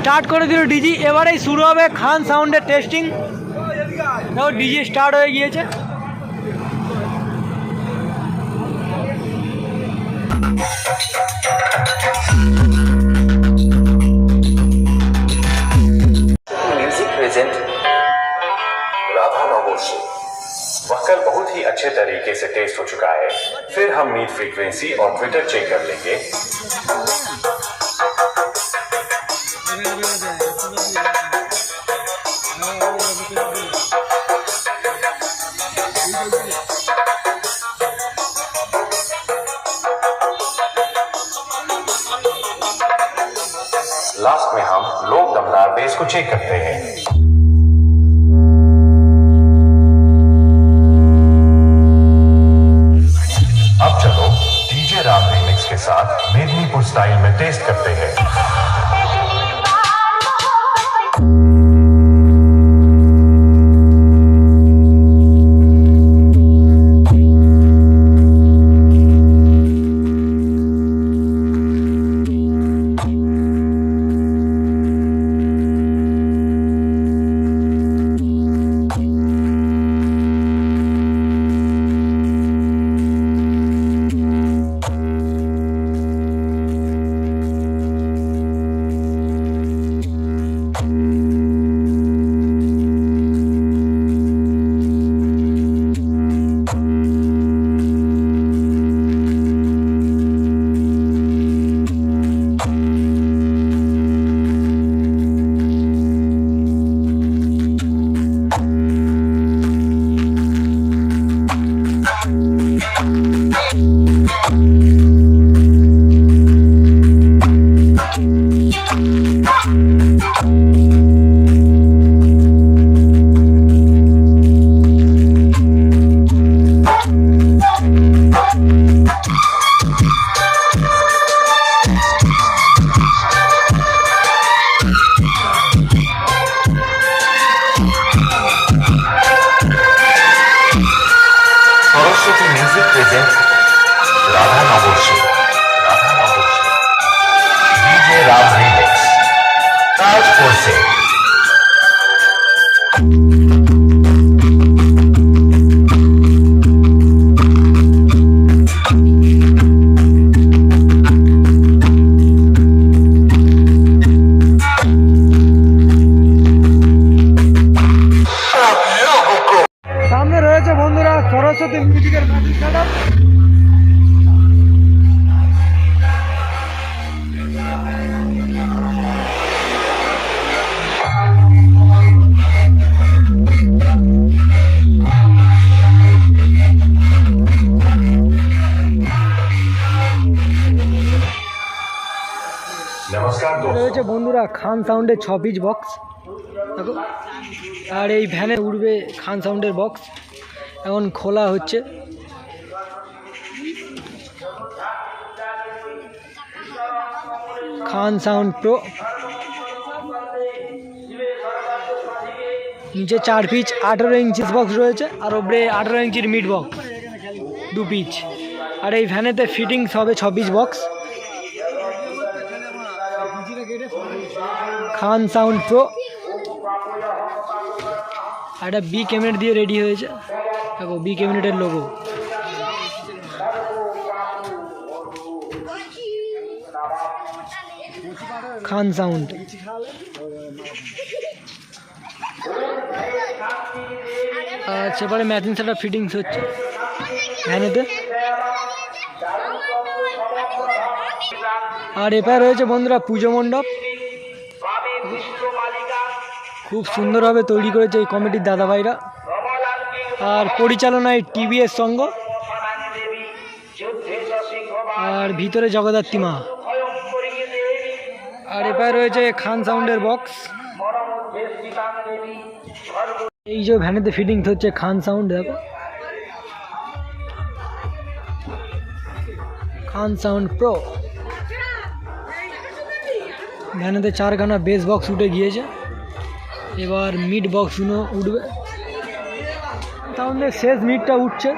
Start করে দিল DG এবারেই শুরু হবে খান সাউন্ডের টেস্টিং দেখো ডিজি স্টার্ট হয়ে গিয়েছে म्यूजिक प्रेजेंट राधा नववर्षी वक्कल बहुत ही अच्छे तरीके से टेस्ट हो चुका है फिर हम मीट फ्रीक्वेंसी और ट्विटर चेक कर लेंगे चेक करते हैं। अब चलो डीजे राम रिमिक्स के साथ मेदनीपुर स्टाइल में टेस्ट करते हैं। হচ্ছে বন্ধুরা খান সাউন্ডের ছ পিস বক্স। দেখো, আর এই ভ্যানে উঠবে খান সাউন্ডের বক্স। এখন খোলা হচ্ছে। Khan sound pro. নিচে চার পিচ, আঠেরো ইঞ্চিস বক্স রয়েছে। আর ওপরে আঠেরো ইঞ্চির মিড বক্স দু পিচ। আর এই ভ্যানেতে ফিটিংস হবে ছ piece box Khan sound pro. একটা বি ক্যাবিনেট দিয়ে রেডি হয়েছে। দেখো বি ক্যাবিনেটের লোগো খান সাউন্ড। আর সেপারে ম্যাচিং সেটা ফিটিংস হচ্ছে। ভ্যানেতে আর এপারে রয়েছে বন্ধুরা পুজো মণ্ডপ। খুব সুন্দরভাবে তৈরি করেছে এই কমিটির দাদাভাইরা। আর পরিচালনায় টিভিএস সঙ্গ। আর ভিতরে জগদ্ধাত্রী মা। আর এপারে রয়েছে খান সাউন্ডের বক্স। এই যে ভ্যানেতে ফিটিংস হচ্ছে খান সাউন্ড, দেখো। খান সাউন্ড প্রো। ভ্যানেতে চারখানা বেস বক্স উঠে গিয়েছে। এবার মিড বক্সগুলো উঠবে। তাহলে শেষ মিডটা উঠছে।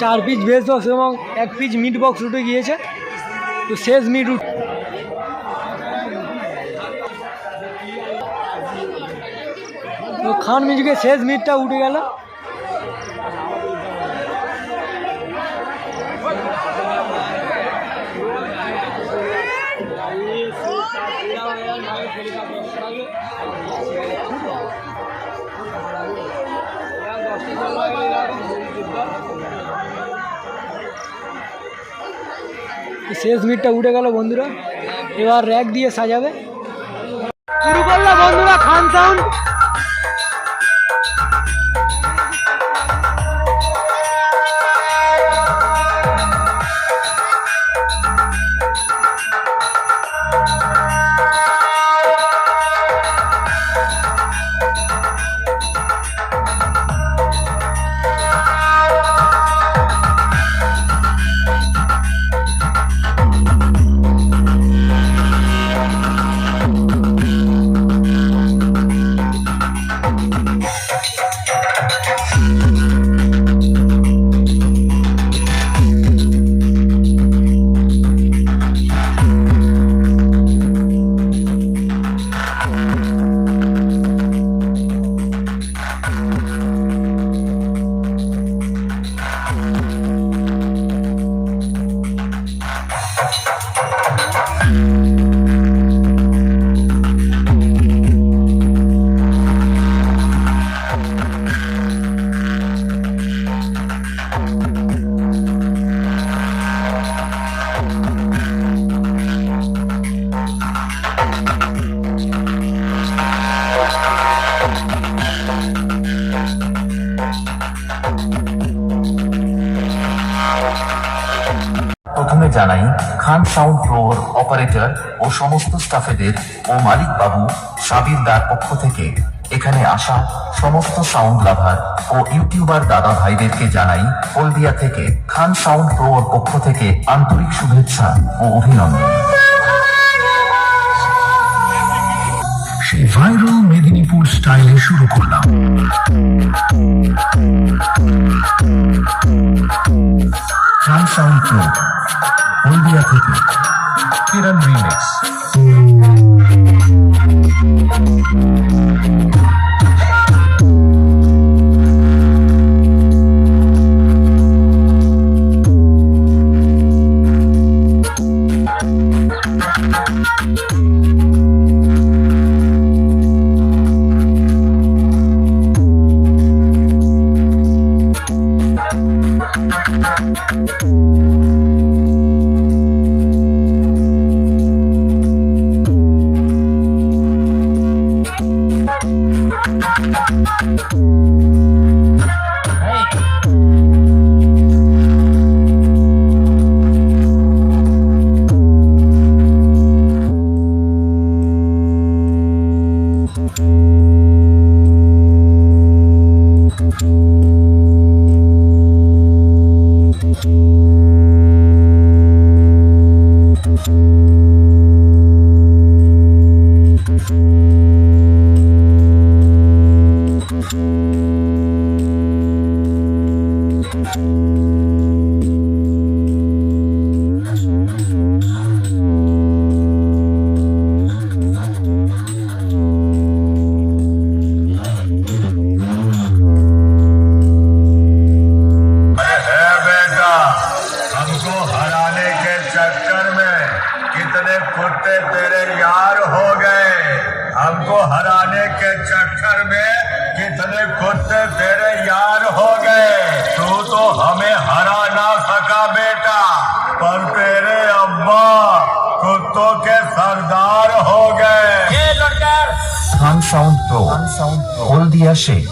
চার পিস ভেজ বক্স এবং এক পিস মিট বক্স উঠে গিয়েছে। তো শেষ মিট উঠ তো খান মিউজিকের শেষ মিটটা উঠে গেল। শেষ মিটটা উঠে গেল বন্ধুরা। এবার র্যাক দিয়ে সাজাবে। শুরু করল বন্ধুরা খান সাউন্ড প্রথমে জানাই খান সাউন্ড প্রোর অপারেটর ও সমস্ত স্টাফেদের ও মালিক বাবু সাবির দার পক্ষ থেকে। এখানে আসা সমস্ত সাউন্ড লাভার ও ইউটিউবার দাদা ভাইদেরকে জানাই হলদিয়া থেকে খান সাউন্ড প্রোর পক্ষ থেকে আন্তরিক শুভেচ্ছা ও অভিনন্দন। সেই ভাইরাল মেদিনীপুর স্টাইলে শুরু করলাম। হলদিয়া থেকে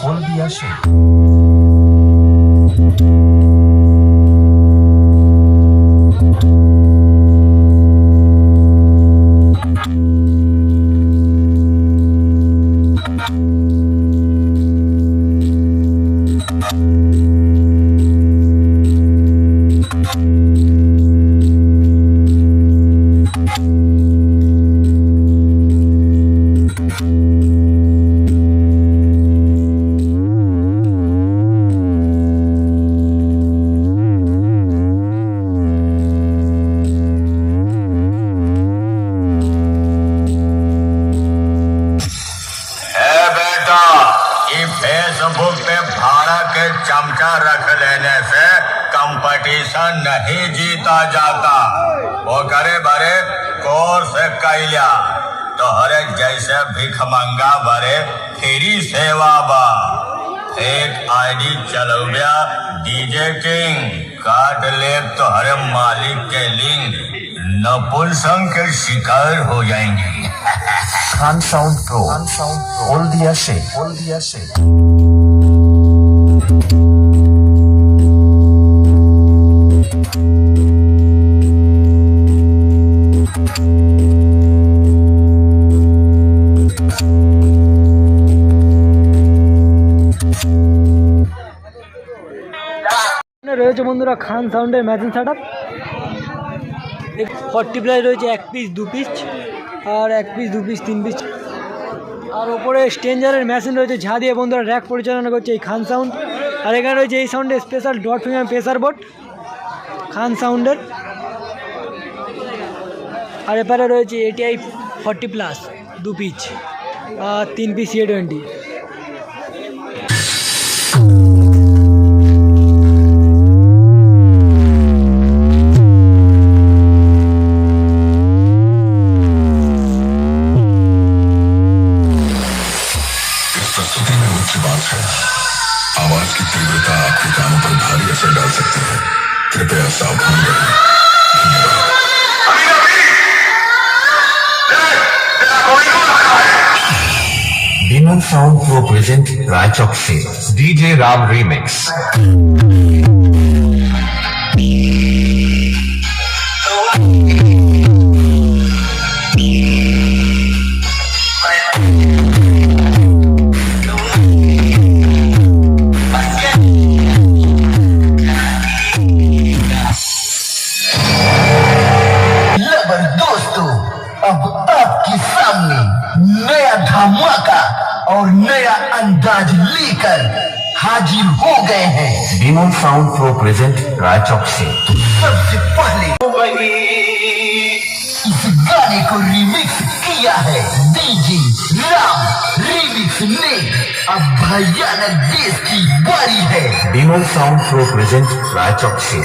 হলদিয়া काइला तोहरे जैसे भिख मंगा बरे फेरी सेवा बा फेक आईडी चलौबिया डीजे किंग काट ले तोहरे मालिक के लिंग नपुंसक के शिकार हो जाएंगे Khan sound pro Khan sound pro बोल दिया से बोल दिया से রয়েছে বন্ধুরা খান সাউন্ডের matching set up forty ply রয়েছে এক পিস দু পিস আর এক পিস দু পিস তিন পিস আর ওপরে স্টেঞ্জারের মেশিন রয়েছে, ঝা দিয়ে বন্ধুরা র্যাক পরিচালনা করছে এই খান সাউন্ড আর এখানে রয়েছে এই সাউন্ডের special dot finger pressure board Khan সাউন্ডের আর এপারে রয়েছে এটিআই ফর্টি প্লাস দু পিচ আর তিন piece CA twenty Chokshi, DJ Ram Remix. गाज लेकर हाजिर हो गए हैं। Demon sound pro present Raichowk से सबसे पहले इस गाने को रिमिक्स किया है डीजी राम। रिमिक्स ने अब भयानक देश की बारी है। Demon sound pro present Raichowk से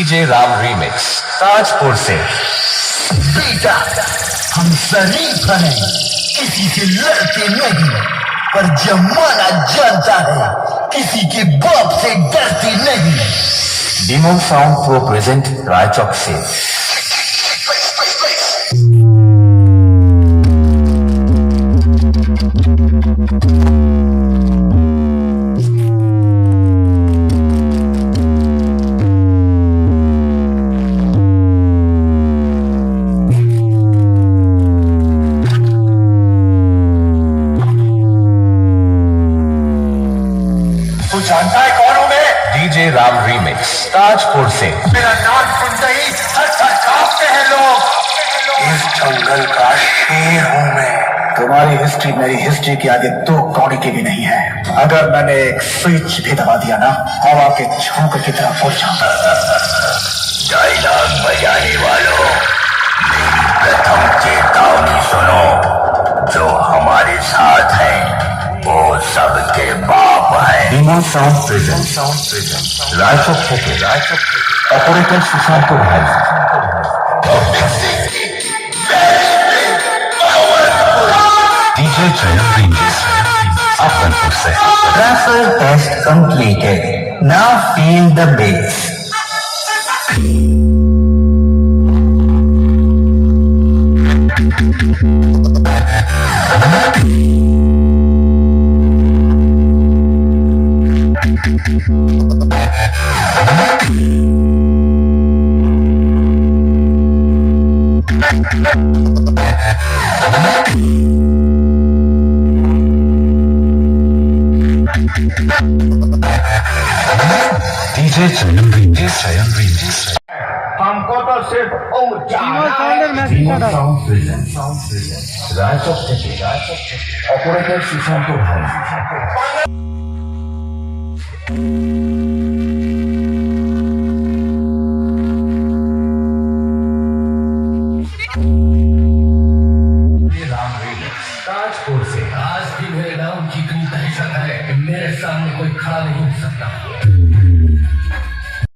डीजे राम रीमिक्स ताजपुर से। बेटा हम शरीफ हैं किसी से लड़के नहीं पर जमाना जानता है किसी के बाप से डरते नहीं। Demo sound pro present Raichowk से। से। मेरा नाम सुनते ही कांपते हैं लोग। इस जंगल का शेर हूँ मैं। तुम्हारी हिस्ट्री मेरी हिस्ट्री के आगे दो कौड़ी की भी नहीं है। अगर मैंने एक स्विच भी दबा दिया ना हवा के झोंक की तरह उड़ जाऊँगा। Shriman sound present life of photo operator Sushant ভাই DJ Chayan Ranges Apanpur se Raffle test completed. Now feel the bass. हमको तो सिर्फ ऊंचा সাউন্ডের মেশিন কাটা রায়চক থেকে অপারেটর সুশান্ত ভাই